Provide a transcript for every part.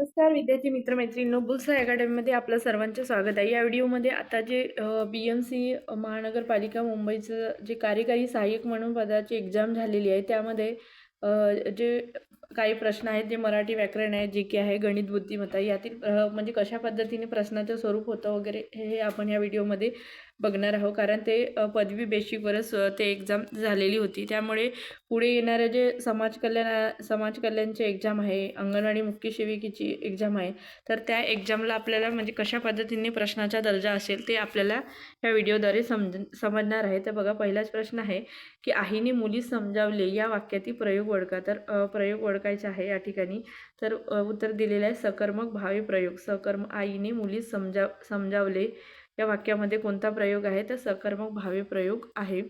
नमस्कार विद्यार्थी मित्र मैत्रिणींनो अकॅडमीमध्ये आपलं सर्वांचे स्वागत आहे. या व्हिडिओमध्ये आता जे बी एम सी महानगरपालिका मुंबईचं जे कार्यकारी सहाय्यक म्हणून पदाची एक्झाम झालेली आहे त्यामध्ये जे काही प्रश्न आहेत जे मराठी व्याकरण आहे जे की आहे गणित बुद्धिमत्ता यातील म्हणजे कशा पद्धतीने प्रश्नाचं स्वरूप होतं वगैरे हे हे आपण या व्हिडिओमध्ये बघणार आहोत. कारण ते पदवी बेसिकवरच ते एक्झाम झालेली होती. त्यामुळे पुढे येणारं जे समाज कल्याण समाज कल्याणची एक्झाम आहे अंगणवाडी मुख्य सेविकेची एक्झाम आहे तर त्या एक्झामला आपल्याला म्हणजे कशा पद्धतीने प्रश्नाचा दर्जा असेल ते आपल्याला या व्हिडिओद्वारे समज समजणार आहे. तर बघा पहिलाच प्रश्न आहे की आईने मुली समजावले या वाक्यातील प्रयोग ओळखा. तर प्रयोग ओळखायचा आहे या ठिकाणी. तर उत्तर दिलेलं आहे सकर्मक भावी प्रयोग. सकर्म आईने मुली समजाव समजावले या वाक्यामध्ये कोणता प्रयोग आहे? तर सकर्मक भावे प्रयोग आहे.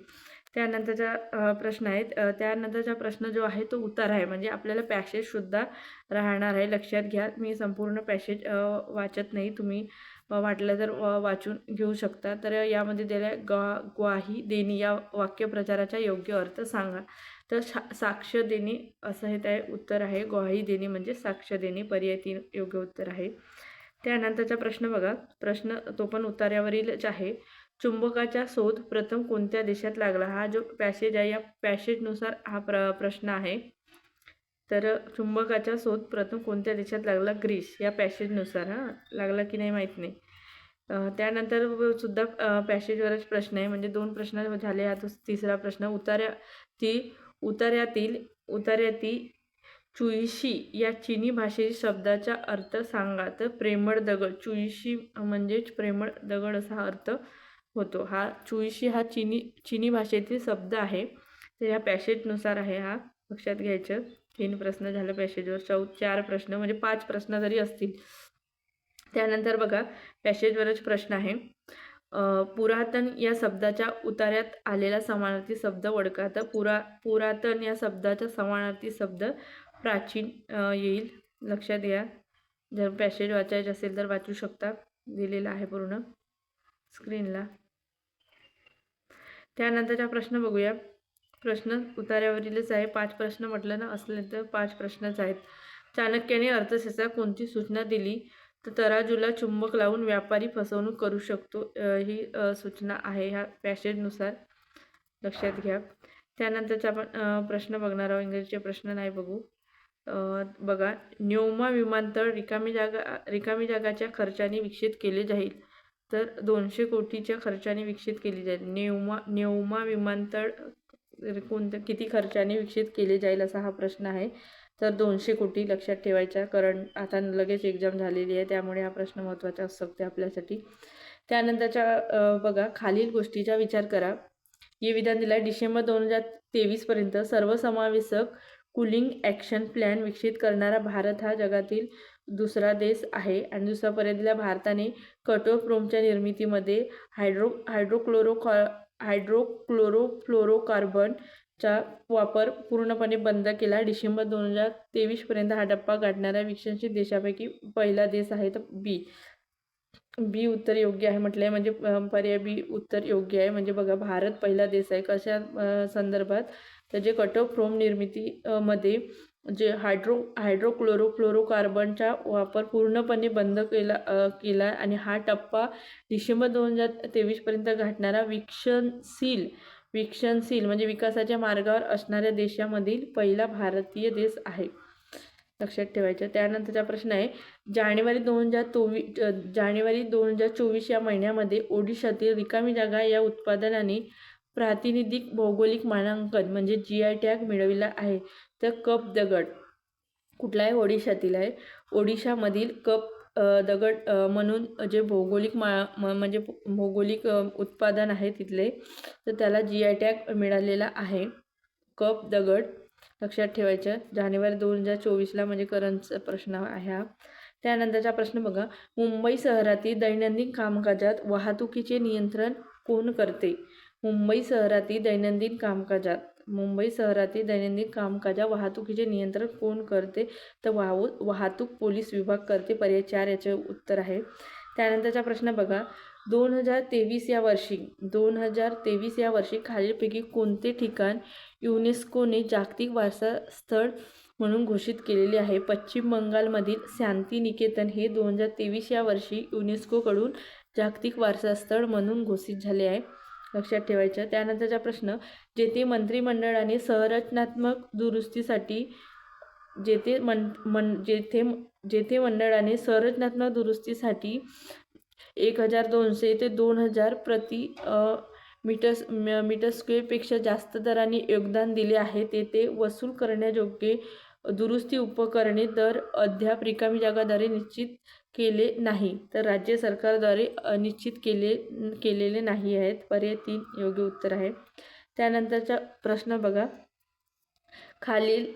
त्यानंतरचा प्रश्न आहेत त्यानंतरचा प्रश्न जो आहे तो उतार आहे. म्हणजे आपल्याला पॅसेजसुद्धा राहणार आहे. लक्षात घ्या. मी संपूर्ण पॅसेज वाचत नाही. तुम्ही वाटलं तर वाचून घेऊ शकता. तर यामध्ये दिल्या ग्वा ग्वाही देणी. या वाक्यप्रचाराचा योग्य अर्थ सांगा. तर शा साक्ष देणे असं हे त्या उत्तर आहे. ग्वाही देणे म्हणजे साक्ष देणे. पर्याय तीन योग्य उत्तर आहे. त्यानंतरचा प्रश्न बघा. प्रश्न तो पण उतार्यावरीलच आहे. चुंबकाचा शोध प्रथम कोणत्या देशात लागला? हा जो पॅसेज आहे या पॅसेजनुसार हा प्र प्रश्न आहे. तर चुंबकाचा शोध प्रथम कोणत्या देशात लागला? ग्रीस. या पॅसेजनुसार हां? लागला की नाही माहीत नाही. त्यानंतर व- सुद्धा पॅसेजवरच प्रश्न आहे. म्हणजे दोन प्रश्न झाले. हा तो तिसरा प्रश्न उतार्या ती उतार्यातील उतार्याती चुईशी या चिनी भाषेतील शब्दाचा अर्थ सांगा तर प्रेमळ दगड. चुईशी म्हणजेच प्रेमळ दगड असा अर्थ होतो. हा चुईशी हा चिनी चिनी भाषेतील शब्द आहे. तर ह्या पॅसेजनुसार आहे हा. लक्षात घ्यायचं. तीन प्रश्न झालं पॅसेजवर चौ चार प्रश्न म्हणजे पाच प्रश्न जरी असतील. त्यानंतर बघा पॅसेजवरच प्रश्न आहे. पुरातन या शब्दाच्या उतार्यात आलेला समानार्थी शब्द ओळखा. तर पुरा पुरातन या शब्दाचा समानार्थी शब्द प्राचीन येईल. लक्षात घ्या. जर पॅसेज वाचायचे असेल तर वाचू शकता. दिलेला आहे पूर्ण स्क्रीनला त्यानंतरचा प्रश्न बघूया. प्रश्न उतार्यावरीलच आहे. पाच प्रश्न म्हटलं ना असले तर पाच प्रश्नच आहेत. चाणक्याने अर्थशास्त्रात कोणती सूचना दिली? तर तराजूला चुंबक लावून व्यापारी फसवणूक करू शकतो ही सूचना आहे ह्या पॅसेजनुसार लक्षात घ्या. त्यानंतरचा आपण प्रश्न बघणार आहोत. इंग्रजीचे प्रश्न नाही बघू. बघा न्योमा विमानतळ रिकामी जागा रिकामी जागाच्या खर्चाने विकसित केले जाईल. तर दोनशे कोटीच्या खर्चाने विकसित केली जाईल. न्योमा न्योमा विमानतळ कोणत्या किती खर्चाने विकसित केले जाईल असा हा प्रश्न आहे. तर दोनशे कोटी लक्षात ठेवायचा कारण आता लगेच एक्झाम झालेली आहे त्यामुळे हा प्रश्न महत्त्वाचा असू शकते आपल्यासाठी. त्यानंतरच्या बघा खालील गोष्टीचा विचार करा. हे विधान दिला आहे डिसेंबर दोन हजार तेवीसपर्यंत सर्वसमावेशक कुलिंग ॲक्शन प्लॅन विकसित करणारा भारत हा जगातील दुसरा देश आहे. आणि दुसरा पर्याय दिला भारताने कटोफ्रोमच्या निर्मितीमध्ये हायड्रो हायड्रोक्लोरोकॉ हायड्रोक्लोरोफ्लोरोकार्बनचा वापर पूर्णपणे बंद केला. डिसेंबर दोन हजार तेवीसपर्यंत हा टप्पा गाठणाऱ्या विकसनशील देशापैकी पहिला देश आहे. तर बी बी उत्तर योग्य आहे म्हटलं आहे म्हणजे पर्याय बी उत्तर योग्य आहे. म्हणजे बघा भारत पहिला देश आहे. कशा संदर्भात? तर जे कटोफ्रोम निर्मिती मध्ये जे हायड्रो हायड्रोक्लोरोफ्लोरोकार्बनचा वापर पूर्णपणे बंद केला केला आणि हा टप्पा डिसेंबर दोन हजार तेवीसपर्यंत गाठणारा विकसनशील विकसनशील म्हणजे विकासाच्या मार्गावर असणाऱ्या देशामधील पहिला भारतीय देश आहे. लक्षात ठेवायचं. त्यानंतरचा प्रश्न आहे जानेवारी दोन हजार चोवीस जानेवारी दोन हजार चोवीस या महिन्यामध्ये ओडिशातील रिकामी जागा या उत्पादनाने प्रातिनिधिक भौगोलिक मानांकन म्हणजे जी आय टॅग मिळविला आहे. तर कप दगड. कुठला आहे ओडिशातील आहे. ओडिशामधील कप दगड म्हणून जे भौगोलिक मा म- म्हणजे भौगोलिक उत्पादन आहे तिथले तर त्याला जी आय टॅग मिळालेला आहे. कप दगड. लक्षात ठेवायचं. जानेवारी दोन हजार चोवीसला म्हणजे करंटचा प्रश्न आहे हा. त्यानंतरचा प्रश्न बघा. मुंबई शहरातील दैनंदिन कामकाजात वाहतुकीचे नियंत्रण कोण करते? मुंबई शहरातील दैनंदिन कामकाजात. मुंबई शहरातील दैनंदिन कामकाजा वाहतुकीचे नियंत्रण कोण करते? तर वाहू वाहतूक पोलीस विभाग करते. पर्याय चार याचे उत्तर आहे. त्यानंतरचा प्रश्न बघा. दोन हजार तेवीस या वर्षी दोन हजार तेवीस या वर्षी खालीलपैकी कोणते ठिकाण युनेस्कोने जागतिक वारसा स्थळ म्हणून घोषित केलेले आहे? पश्चिम बंगालमधील शांती निकेतन हे दोन हजार तेवीस या वर्षी युनेस्कोकडून जागतिक वारसा स्थळ म्हणून घोषित झाले आहे. लक्षात ठेवायचं त्यानंतरचा प्रश्न जेथे मंत्रिमंडळाने संरचनात्मक दुरुस्तीसाठी जेथे मन मन जेथे जेथे मंडळाने संरचनात्मक दुरुस्तीसाठी एक हजार दोनशे ते दोन हजार प्रति अ, मीटर मीटर स्क्वेअरपेक्षा जास्त दराने योगदान दिले आहे तेथे वसूल करण्याजोगे दुरुस्ती उपकरणे दर अद्याप रिकामी जागाद्वारे निश्चित केले नाही तर राज्य सरकारद्वारे निश्चित केले केलेले नाही आहेत. पर्याय तीन योग्य उत्तर आहे. त्यानंतरचा प्रश्न बघा. खालील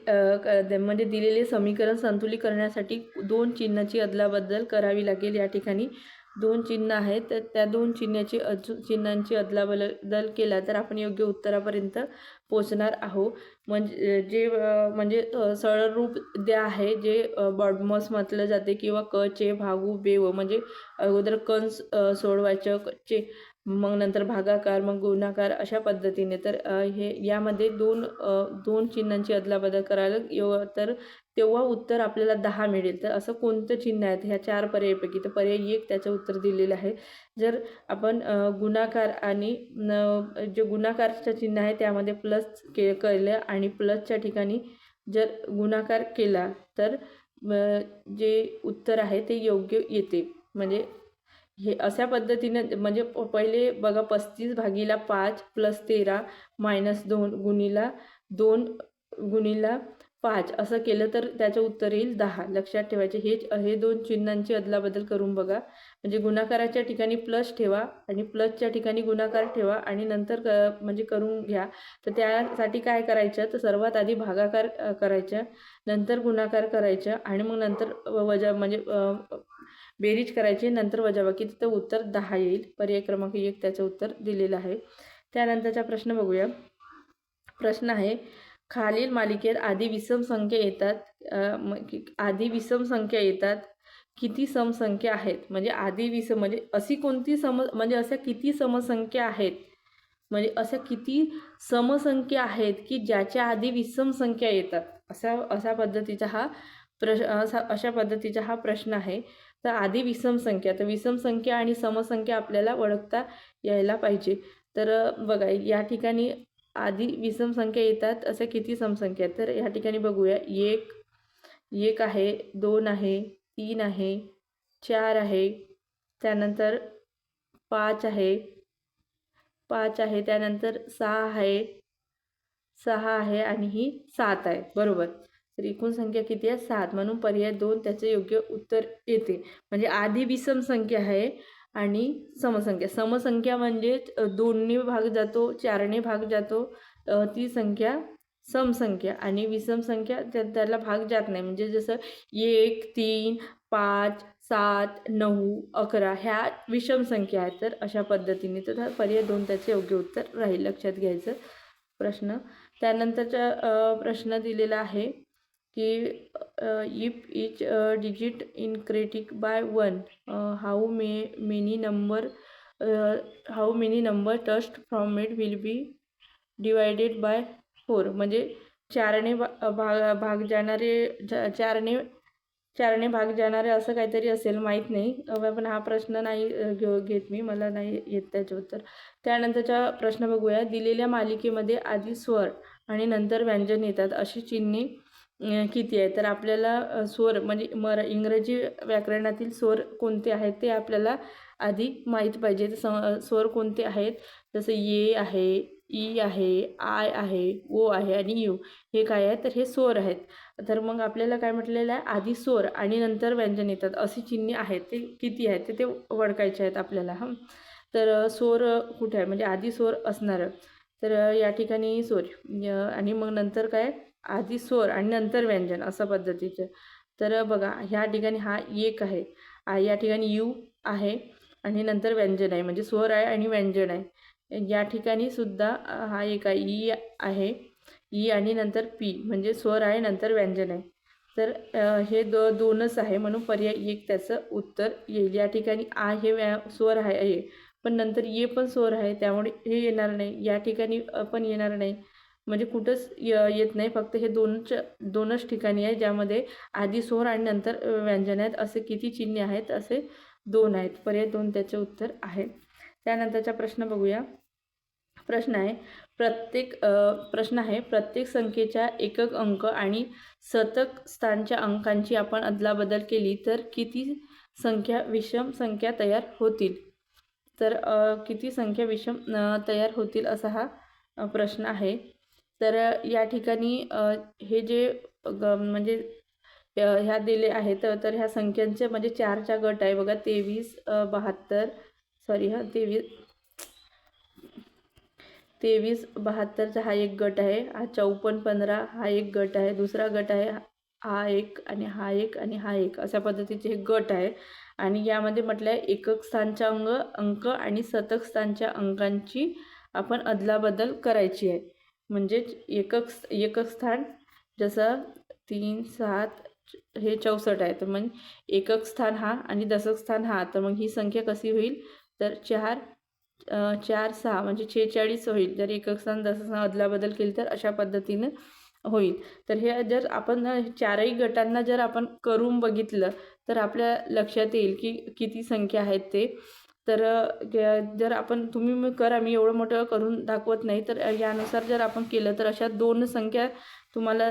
म्हणजे दिलेले समीकरण संतुलित करण्यासाठी दोन चिन्हाची अदलाबदल करावी लागेल या ठिकाणी. दोन चिन्ह आहेत. तर त्या दोन चिन्हाची अजून चिन्हांची अदलाबदल केला तर आपण योग्य उत्तरापर्यंत पोचणार आहोत. म्हणजे जे म्हणजे सरळ रूप द्या आहे जे बॉडमॉस म्हटलं जाते किंवा क चे भागू बेव म्हणजे अगोदर कंस सोडवायचं चे मग नंतर भागाकार मग गुणाकार अशा पद्धतीने. तर हे यामध्ये दोन दोन चिन्हांची अदलाबदल करायला यो तर तेव्हा उत्तर आपल्याला दहा मिळेल. तर असं कोणतं चिन्ह आहे ह्या चार पर्यायपैकी. तर पर्याय एक त्याचं उत्तर दिलेलं आहे. जर आपण गुणाकार आणि न जे गुणाकारचं चिन्ह आहे त्यामध्ये प्लस के केलं आणि प्लसच्या ठिकाणी जर गुणाकार केला तर जे उत्तर आहे ते योग्य येते. म्हणजे हे अशा पद्धतीनं म्हणजे प- पहिले बघा पस्तीस भागीला पाच प्लस तेरा मायनस दोन गुणीला दोन गुणीला पाच असं केलं तर त्याचं उत्तर येईल दहा. लक्षात ठेवायचे. हे हे दोन चिन्हांची अदलाबदल करून बघा. म्हणजे गुणाकाराच्या ठिकाणी प्लस ठेवा आणि प्लसच्या ठिकाणी गुणाकार ठेवा आणि नंतर क म्हणजे करून घ्या. तर त्यासाठी काय करायचं? तर सर्वात आधी भागाकार करायचं करायचा. नंतर गुणाकार करायचा आणि मग नंतर वजा म्हणजे बेरीज करायची नंतर वजाबाकी तिथं उत्तर दहा येईल. पर्याय क्रमांक एक त्याचं उत्तर दिलेलं आहे. त्यानंतरचा प्रश्न बघूया. प्रश्न आहे खालील मालिकेत आधी विषम संख्या येतात आधी विषम संख्या येतात किती समसंख्या आहेत? म्हणजे आधी विषम म्हणजे अशी कोणती सम म्हणजे अशा किती समसंख्या आहेत? म्हणजे अशा किती समसंख्या आहेत की ज्याच्या आधी विषम संख्या येतात? असा अशा पद्धतीचा हा प्रश असा अशा पद्धतीचा हा प्रश्न आहे. तर आधी विषम संख्या. तर विषम संख्या आणि समसंख्या आपल्याला ओळखता यायला पाहिजे. तर बघा या ठिकाणी आधी विषम संख्या येतात. अशा किती समसंख्या आहेत? तर या ठिकाणी बघूया. एक एक आहे दोन आहे तीन आहे चार आहे त्यानंतर पाच आहे पाच आहे त्यानंतर सहा आहे सहा आहे आणि ही सात आहे. बरोबर. तर एकूण संख्या किती आहे? सात. म्हणून पर्याय दोन त्याचे योग्य उत्तर येते. म्हणजे आधी विषम संख्या आहे आणि समसंख्या. समसंख्या म्हणजे दोनने भाग जातो चारने भाग जातो ती संख्या समसंख्या आणि विषम संख्या त्या त्याला भाग जात नाही. म्हणजे जसं एक तीन पाच सात नऊ अकरा ह्या विषम संख्या आहेत. तर अशा पद्धतीने तर पर्याय दोन त्याचे योग्य उत्तर राहील. लक्षात घ्यायचं प्रश्न. त्यानंतरचा प्रश्न दिलेला आहे. की if each digit increased by one how may many number how many number test from it will be divided by four म्हणजे चारने भा भाग भाग जाणारे चा- चारने चारने भाग जाणारे असं काहीतरी असेल माहीत नाही. पण हा प्रश्न नाही घेऊ घेत मी मला नाही येत त्याचे उत्तर. त्यानंतरचा प्रश्न बघूया. दिलेल्या मालिकेमध्ये आधी स्वर आणि नंतर व्यंजन येतात. अशी चिन्हे किती आहे? तर आपल्याला स्वर म्हणजे मरा इंग्रजी व्याकरणातील स्वर कोणते आहेत ते आपल्याला आधी माहीत पाहिजे. तर स स्वर कोणते आहेत? जसं ये आहे ई आहे आय आहे ओ आहे आणि यू हे काय आहे तर हे स्वर आहेत. तर मग आपल्याला काय म्हटलेलं आहे? आधी स्वर आणि नंतर व्यंजन येतात. अशी चिन्हे आहेत ते किती आहेत? ते ते ओळखायचे आहेत आपल्याला. हां. तर स्वर कुठे आहे? म्हणजे आधी स्वर असणारं. तर या ठिकाणी स्वर आणि मग नंतर काय? आधी स्वर आणि नंतर व्यंजन अशा पद्धतीचं. तर बघा ह्या ठिकाणी हा एक आहे. आ- या ठिकाणी यू आहे आणि नंतर व्यंजन आहे. म्हणजे स्वर आहे आणि व्यंजन आहे. या ठिकाणी सुद्धा हा एक आहे. ई आहे. ई आणि नंतर पी. म्हणजे स्वर आहे नंतर व्यंजन आहे. तर हे दो दोनच आहे म्हणून पर्याय एक त्याचं उत्तर येईल. या ठिकाणी आ हे व्या स्वर आहे आहे. पण नंतर ये पण स्वर आहे त्यामुळे हे येणार नाही. या ठिकाणी पण येणार नाही. म्हणजे कुठंच य येत नाही. फक्त हे दोनच दोनच ठिकाणी आहे ज्यामध्ये आधी स्वर आणि नंतर व्यंजन आहेत. असे किती चिन्हे आहेत असे दोन आहेत. पर्याय दोन त्याचे उत्तर आहे. त्यानंतरचा प्रश्न बघूया. प्रश्न आहे प्रत्येक प्रश्न आहे प्रत्येक संख्येच्या एकक अंक आणि शतक स्थानच्या अंकांची आपण अदलाबदल केली तर किती संख्या विषम संख्या तयार होतील? तर किती संख्या विषम तयार होतील असा हा प्रश्न आहे. तर या ठिकाणी हे जे ग म्हणजे ह्या दिले आहेत तर ह्या संख्यांचे म्हणजे चारचा गट आहे बघा तेवीस बहात्तर सॉरी हा तेवीस तेवीस बहात्तरचा हा एक गट आहे हा चौपन्न पंधरा हा एक गट आहे दुसरा गट आहे हा एक आणि हा एक आणि हा एक अशा पद्धतीचे हे गट आहे. आणि यामध्ये म्हटलं आहे एकक स्थानच्या अंग अंक आणि शतक स्थानच्या अंकांची आपण अदलाबदल करायची आहे. म्हणजेच एकक एकक स्थान जसं तीन सात हे चौसष्ट आहे. तर मग एकक स्थान हा आणि दशक स्थान हा. तर मग ही संख्या कशी होईल? तर चार चार सहा म्हणजे छेचाळीस होईल. जर एकक स्थान दशक स्थान अदलाबदल केली तर अशा पद्धतीनं होईल. तर हे जर आपण चारही गटांना जर आपण करून बघितलं तर आपल्या लक्षात येईल की किती संख्या आहेत ते. तर जर आपण तुम्ही करा मी एवढं मोठं करून दाखवत नाही. तर यानुसार जर आपण केलं तर अशा दोन संख्या तुम्हाला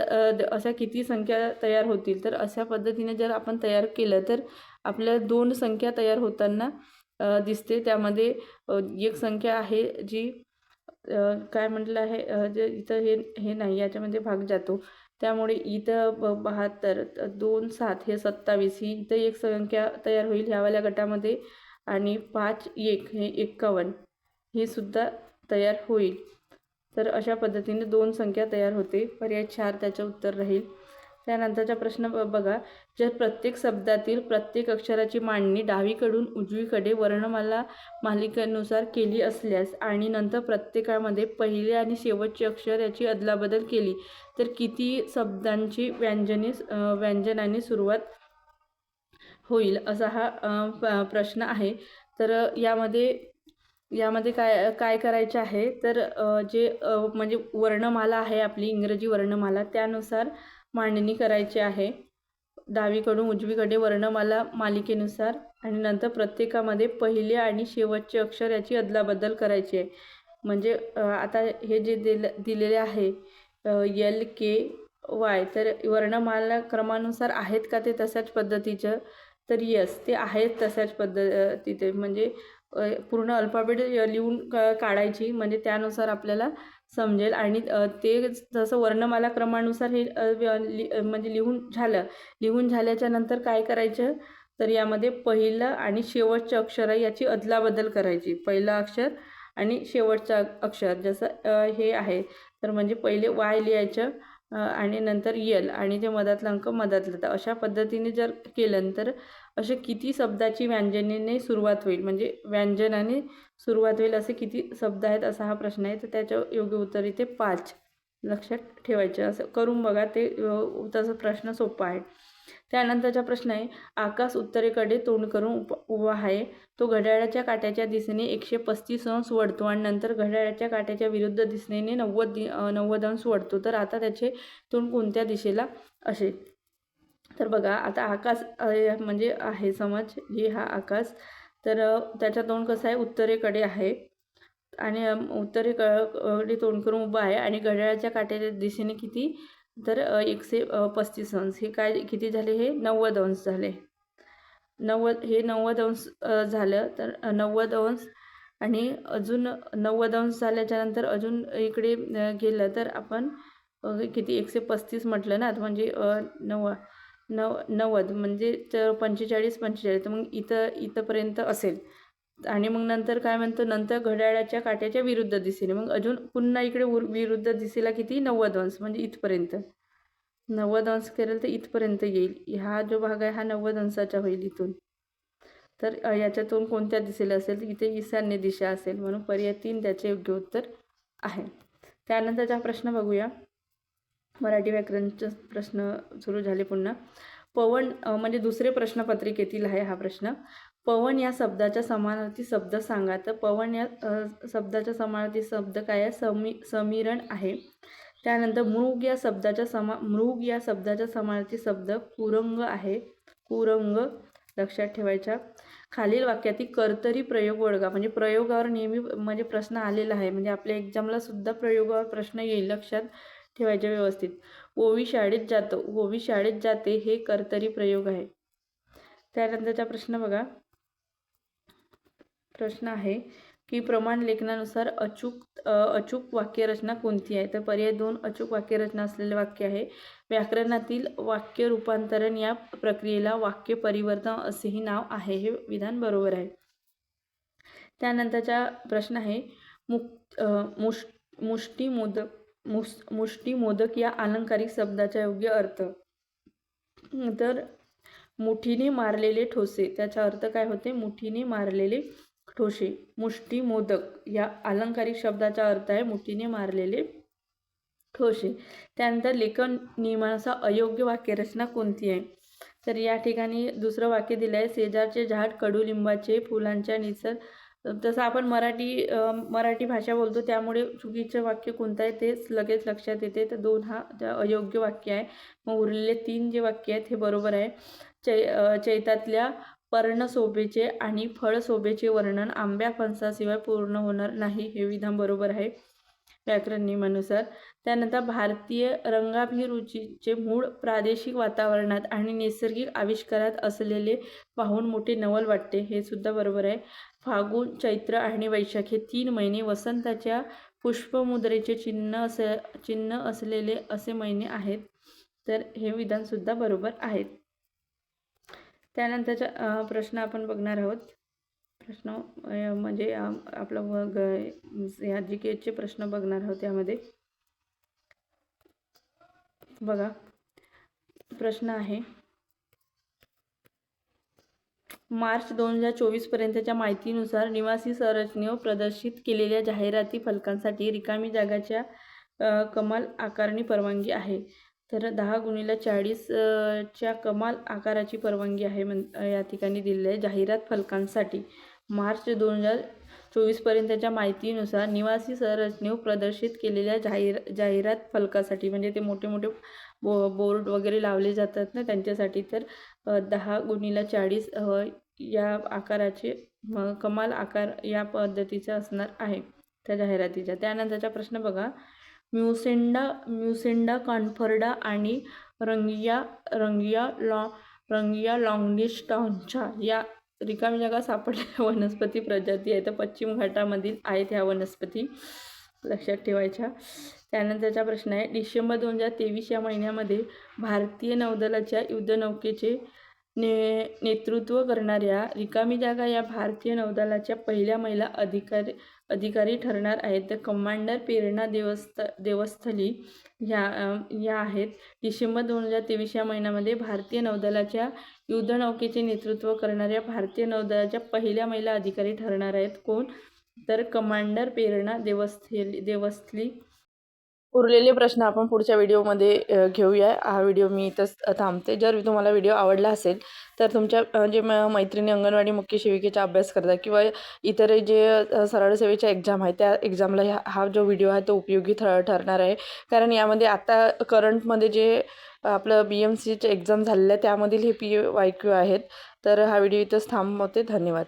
अशा किती संख्या तयार होतील? तर अशा पद्धतीने जर आपण तयार केलं तर आपल्या दोन संख्या तयार होताना दिसते. त्यामध्ये एक संख्या आहे जी काय म्हटलं आहे जे इथं हे हे नाही याच्यामध्ये भाग जातो. त्यामुळे इथं ब बहात्तर दोन सात हे सत्तावीस ही इथं एक संख्या तयार होईल ह्यावाल्या गटामध्ये आणि पाच एक हे एक्कावन्न ही सुद्धा तयार होईल. तर अशा पद्धतीने दोन संख्या तयार होते. पर्याय चार त्याचं उत्तर राहील. त्यानंतरचा प्रश्न ब- बघा. जर प्रत्येक शब्दातील प्रत्येक अक्षराची मांडणी डावीकडून उजवीकडे वर्णमाला मालिकेनुसार केली असल्यास आणि नंतर प्रत्येकामध्ये पहिले आणि शेवटचे अक्षर याची अदलाबदल केली तर किती शब्दांची व्यंजने व्यंजनाने सुरुवात होईल असा हा प- प्रश्न आहे. तर यामध्ये यामध्ये काय काय करायचे आहे? तर जे म्हणजे वर्णमाला आहे आपली इंग्रजी वर्णमाला त्यानुसार मांडणी करायची आहे. डावीकडून उजवीकडे वर्णमाला मालिकेनुसार आणि नंतर प्रत्येकामध्ये पहिले आणि शेवटचे अक्षर याची अदलाबदल करायची आहे. म्हणजे आता हे जे दिल दिलेले आहे यल के वाय तर वर्णमाला क्रमानुसार आहेत का ते तशाच पद्धतीचं? तर यस ते आहेत तशाच पद्धतीचे. म्हणजे पूर्ण अल्फाबेट लिहून क काढायची. म्हणजे त्यानुसार आपल्याला समजेल. आणि ते जसं वर्णमाला क्रमानुसार हे लि म्हणजे लिहून झालं. लिहून झाल्याच्यानंतर काय करायचं? तर यामध्ये पहिलं आणि शेवटचं अक्षर आहे याची अदलाबदल करायची. पहिलं अक्षर आणि शेवटचं अक्षर. जसं हे आहे. तर म्हणजे पहिले वाय लिहायचं. आणि नंतर यल आणि जे मधातला अंक मधातलं तर अशा पद्धतीने जर केलं तर असे किती शब्दाची व्यंजनेने सुरुवात होईल? म्हणजे व्यंजनाने सुरुवात होईल असे किती शब्द आहेत असा हा प्रश्न आहे. तर त्याचं योग्य उत्तर इथे पाच लक्षात ठेवायचं. असं करून बघा ते तसं प्रश्न सोपा आहे. त्यानंतरचा प्रश्न आहे आकाश उत्तरेकडे तोंड करून उप उभा आहे. तो घड्याळाच्या काट्याच्या दिशेने एकशे पस्तीस अंश वळतो आणि नंतर घड्याळाच्या काट्याच्या विरुद्ध दिशेने नव्वद दि नव्वद अंश वळतो. तर आता त्याचे तोंड कोणत्या दिशेला असेल? तर बघा आता आकाश म्हणजे आहे समज हे हा आकाश. तर त्याचा तोंड कसं आहे? उत्तरेकडे आहे. आणि उत्तरेकडे तोंड करून उभा आहे. आणि घड्याळाच्या काट्याच्या दिशेने किती? तर एकशे पस्तीस अंश. हे काय किती झाले हे? नव्वद अंश झाले. नव्वद हे नव्वद अंश झालं तर नव्वद अंश आणि अजून नव्वद अंश झाल्याच्यानंतर अजून इकडे गेलं तर आपण किती? एकशे पस्तीस म्हटलं ना? म्हणजे नव नव नव्वद. म्हणजे तर पंचेचाळीस पंचेचाळीस. तर मग इथं इथंपर्यंत असेल. आणि मग नंतर काय म्हणतो नंतर घड्याळाच्या काट्याच्या विरुद्ध दिशेने. मग अजून पुन्हा इकडे उर विरुद्ध दिशेला किती? नव्वद अंश म्हणजे इथपर्यंत. नव्वद अंश करेल तर इथपर्यंत येईल. हा जो भाग आहे हा नव्वद अंशाचा होईल इथून तर याच्यातून कोणत्या दिशेला असेल? तर इथे ईशान्य दिशा असेल. म्हणून पर्याय तीन त्याचे योग्य उत्तर आहे. त्यानंतरचा प्रश्न बघूया. मराठी व्याकरणचे प्रश्न सुरू झाले पुन्हा. पवन म्हणजे दुसरे प्रश्नपत्रिकेतील आहे हा प्रश्न. पवन या शब्दाच्या समानार्थी शब्द सांगा. तर पवन या शब्दाच्या समानार्थी शब्द काय आहे? समी समीरण आहे. त्यानंतर मृग या शब्दाच्या समा मृग या शब्दाच्या समानार्थी शब्द कुरंग आहे. कुरंग लक्षात ठेवायच्या. खालील वाक्यातील कर्तरी प्रयोग वळगा म्हणजे प्रयोगावर नेहमी म्हणजे प्रश्न आलेला आहे. म्हणजे आपल्या एक्झामला सुद्धा प्रयोगावर प्रश्न येईल लक्षात ठेवायचे व्यवस्थित. ओवी शाळेत जातो. ओवी शाळेत जाते हे कर्तरी प्रयोग आहे. त्यानंतरचा प्रश्न बघा. प्रश्न आहे की प्रमाण लेखनानुसार अचूक अचूक वाक्यरचना कोणती आहे? तर पर्याय दोन अचूक वाक्यरचना असलेले वाक्य आहे. व्याकरणातील वाक्य रूपांतरण या प्रक्रियेला वाक्य परिवर्तन असेही नाव आहे. हे विधान बरोबर आहे. त्यानंतरचा प्रश्न आहे मुक अ, मुश मुष्टी मोदक मुस मुष्टी मोदक या अलंकारिक शब्दाचा योग्य अर्थ. तर मुठीने मारलेले ठोसे त्याचा अर्थ काय होते? मुठीने मारलेले ठोसे मुष्टी मोदक या अलंकारिक शब्दाचा अर्थ आहे मुठीने मारलेले ठोसे त्यानंतर लेखन नियमानुसार अयोग्य वाक्यरचना कोणती आहे? तर या ठिकाणी दुसरं वाक्य दिलं आहे शेजारचे झाड कडुलिंबाचे फुलांच्या निसर तसं आपण मराठी मराठी भाषा बोलतो त्यामुळे चुकीचं वाक्य कोणतं आहे तेच लगेच लक्षात येते. तर दोन हा त्या अयोग्य वाक्य आहे मग उरलेले तीन जे वाक्य आहेत हे बरोबर आहे. चै चैतातल्या पर्णशोभेचे आणि फळशोभेचे वर्णन आंब्या फणसाशिवाय पूर्ण होणार नाही हे विधान बरोबर आहे. व्याकरण नियमानुसार त्यानंतर भारतीय रंगाभिरुचीचे मूळ प्रादेशिक वातावरणात आणि नैसर्गिक आविष्कारात असलेले पाहून मोठे नवल वाटते. हे सुद्धा बरोबर आहे. फागुन चैत्र आणि वैशाख हे तीन महिने वसंताच्या पुष्पमुद्रेचे चिन्ह असे चिन्ह असलेले असे महिने आहेत. तर हे विधानसुद्धा बरोबर आहेत. त्यानंतरचा प्रश्न आपण बघणार आहोत. प्रश्न म्हणजे आपला आपलं ग या जी प्रश्न बघणार आहोत त्यामध्ये. बघा प्रश्न आहे. मार्च दोन हजार चोवीस पर्यंतच्या माहितीनुसार निवासी संरचनेवर प्रदर्शित केलेल्या जाहिराती फलकांसाठी रिकामी जागाच्या कमाल आकारणी परवानगी आहे. तर दहा गुणीला चाळीसच्या कमाल आकाराची परवानगी आहे म्हण या ठिकाणी दिलेलं आहे. जाहिरात फलकांसाठी मार्च दोन हजार चोवीसपर्यंतच्या माहितीनुसार निवासी संरचनेवर प्रदर्शित केलेल्या जाहीर जाहिरात फलकासाठी म्हणजे ते मोठे मोठे बो बोर्ड वगैरे लावले जातात ना त्यांच्यासाठी तर दहा गुणीला चाळीस या आकाराचे कमाल आकार या पद्धतीचा असणार आहे त्या जाहिरातीच्या. त्यानंतरचा प्रश्न बघा. म्युसेंडा म्युसेंडा कॉन्फर्डा आणि रंगिया रंगिया लॉ रंगिया लॉंगिस्टॉनच्या या रिकामी जागा सापडलेल्या वनस्पती प्रजाती आहेत तर पश्चिम घाटामधील आहेत ह्या वनस्पती. लक्षात ठेवायच्या. त्यानंतरचा प्रश्न आहे. डिसेंबर दोन हजार तेवीस या महिन्यामध्ये भारतीय नौदलाच्या युद्धनौकेचे ने नेतृत्व करणाऱ्या रिकामी जागा या भारतीय नौदलाच्या पहिल्या महिला अधिकारी अधिकारी ठरणार आहेत. तर कमांडर प्रेरणा देवस्थ देवस्थली ह्या ह्या या आहेत. डिसेंबर दोन हजार तेवीस या महिन्यामध्ये भारतीय नौदलाच्या युद्धनौकेचे नेतृत्व करणाऱ्या भारतीय नौदलाच्या पहिल्या महिला अधिकारी ठरणार आहेत. कोण? तर कमांडर प्रेरणा देवस्थली देवस्थली उरलेले प्रश्न आपण पुढच्या व्हिडिओमध्ये घेऊया. हा व्हिडिओ मी इथंच थांबते. जर तुम्हाला व्हिडिओ आवडला असेल तर तुमच्या जे म मैत्रिणी अंगणवाडी मुख्य सेविकेचा अभ्यास करतात किंवा इतर जे सरळ सेवेच्या एक्झाम आहे त्या एक्झामला ह्या हा जो व्हिडिओ आहे तो उपयोगी ठर ठरणार आहे. कारण यामध्ये आता करंटमध्ये जे आपलं बी एम सीचे एक्झाम झालेलं आहे त्यामधील हे पी वाय क्यू आहेत. तर हा व्हिडिओ इथंच थांबवते. धन्यवाद.